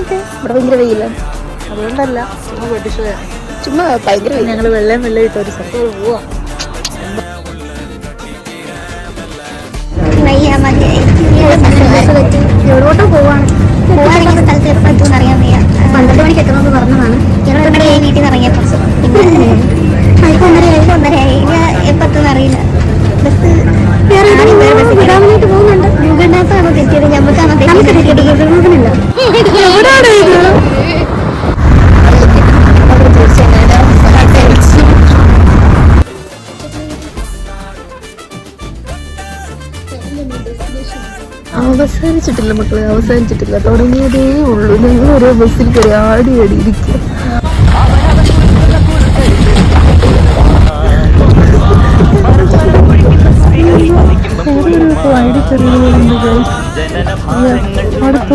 ഇവിടെ ഭയങ്കര വെയിലാണ് അതുകൊണ്ടല്ല. ചുമ്മാ ചുമ്മാ ഭയങ്കര വെയിൽ ഞങ്ങൾ വെള്ളം വെള്ളം ഇട്ട ഒരു സ്ഥലത്ത്. പോവാ എവിടോട്ടോ പോവാണ്. പോവാണെങ്കിൽ സ്ഥലത്ത് എപ്പോൾ എത്തുമെന്ന് അറിയാൻ വയ്യ. പന്ത്രണ്ട് മണിക്ക് എത്തണമെന്ന് പറഞ്ഞതാണ്. ഞങ്ങൾ വീട്ടിൽ നിന്ന് ഇറങ്ങിയപ്പോൾ. അവസാനിച്ചിട്ടില്ല മക്കളെ അവസാനിച്ചിട്ടില്ല. തുടങ്ങിയതേ ഉള്ളൂ. ഞങ്ങൾ ഓരോ ബസ്സിൽ കയറി ആടി ആടി ഇരിക്കുക. വേറൊരു വഴി ചെറിയ അടുത്ത